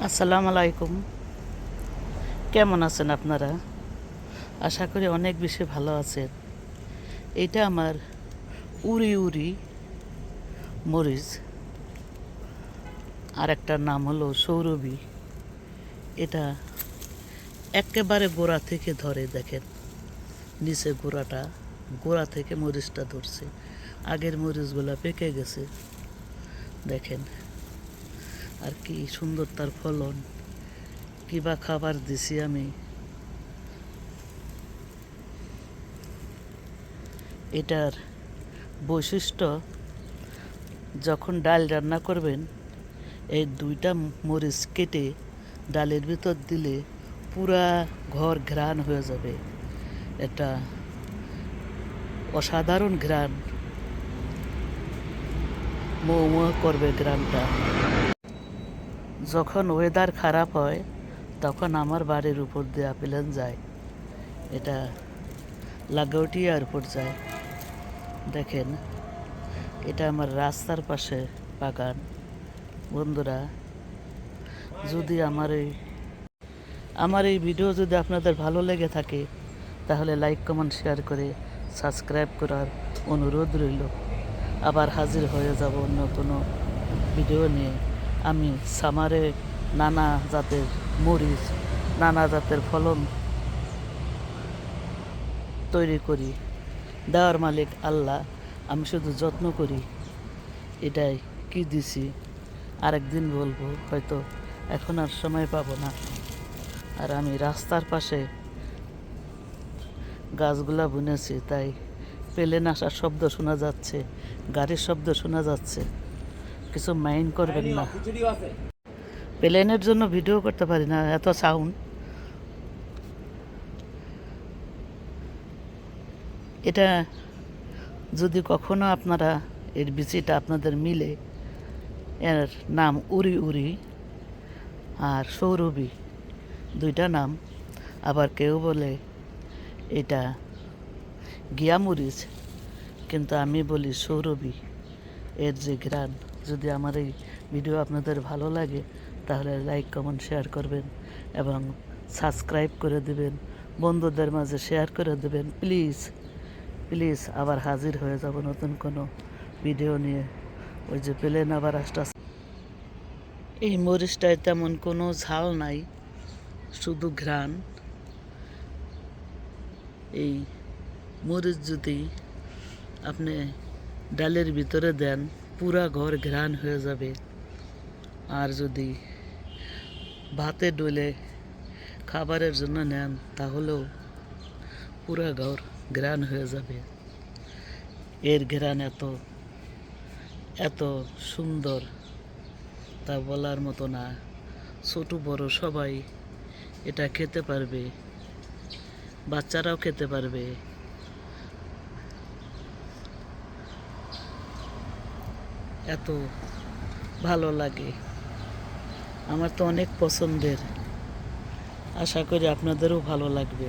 আসসালামু আলাইকুম। কেমন আছেন আপনারা? আশা করি অনেক বেশি ভালো আছেন। এটা আমার উড়ি উড়ি মরিচ। আর একটা নাম হলো সৌরভী। এটা একেবারে গোড়া থেকে ধরে, দেখেন। নিচে গোড়াটা, গোড়া থেকে মরিচটা ধরছে। আগের মরিচগুলো পেকে গেছে। দেখেন। আর কি সুন্দর তার ফলন। কি বা খাবার দিছি আমি। এটার বৈশিষ্ট্য, যখন ডাল রান্না করবেন, এই দুইটা মরিচ কেটে ডালের ভিতর দিলে পুরা ঘর ঘ্রাণ হয়ে যাবে। এটা অসাধারণ ঘ্রাণ। মৌ করবে গ্রামটা যখন ওয়েদার খারাপ হয়, তখন আমার বাড়ির উপর দিয়ে প্লেন যায়। এটা লাগোটিয়ার উপর যায়। দেখেন, এটা আমার রাস্তার পাশে বাগান। বন্ধুরা, যদি আমার এই আমার এই ভিডিও যদি আপনাদের ভালো লেগে থাকে, তাহলে লাইক কমেন্ট শেয়ার করে সাবস্ক্রাইব করার অনুরোধ রইল। আবার হাজির হয়ে যাব অন্য কোনো ভিডিও নিয়ে। আমি সামারে নানা জাতের মরিচ, নানা জাতের ফলন তৈরি করি। দেওয়ার মালিক আল্লাহ, আমি শুধু যত্ন করি। এটাই কি দিছি? আরেকদিন বলব, হয়তো এখন আর সময় পাবো না। আর আমি রাস্তার পাশে গাছগুলা বুনেছি, তাই পেলেন আসার শব্দ শোনা যাচ্ছে, গাড়ির শব্দ শোনা যাচ্ছে। কিছু মাইন্ড করবেন না। প্লেনের জন্য ভিডিও করতে পারি না এত সাউন্ড এটা যদি কখনো আপনারা এর বিচিটা আপনাদের মিলে এর নাম উরি উরি আর সৌরভী দুইটা নাম আবার কেউ বলে এটা গিয়ামরিচ কিন্তু আমি বলি সৌরভী এর যে গ্রান যদি আমার এই ভিডিও আপনাদের ভালো লাগে, তাহলে লাইক কমেন্ট শেয়ার করবেন এবং সাবস্ক্রাইব করে দেবেন। বন্ধুদের মাঝে শেয়ার করে দেবেন। প্লিজ প্লিজ আবার হাজির হয়ে যাব নতুন কোনো ভিডিও নিয়ে। ওই যে প্লেন আবার আসতে। এই মরিচটায় তেমন কোনো ঝাল নাই, শুধু ঘ্রাণ। এই মরিচ যদি আপনি ডালের ভিতরে দেন পুরা ঘর ঘ্রাণ হয়ে যাবে। আর যদি ভাতে ডলে খাবারের জন্য নেন, তাহলেও পুরা ঘর ঘ্রাণ হয়ে যাবে। এর ঘ্রাণ এত এত সুন্দর তা বলার মতো না। ছোট, বড় সবাই এটা খেতে পারবে, বাচ্চারাও খেতে পারবে। এত ভালো লাগে। আমার তো অনেক পছন্দের। আশা করি আপনাদেরও ভালো লাগবে।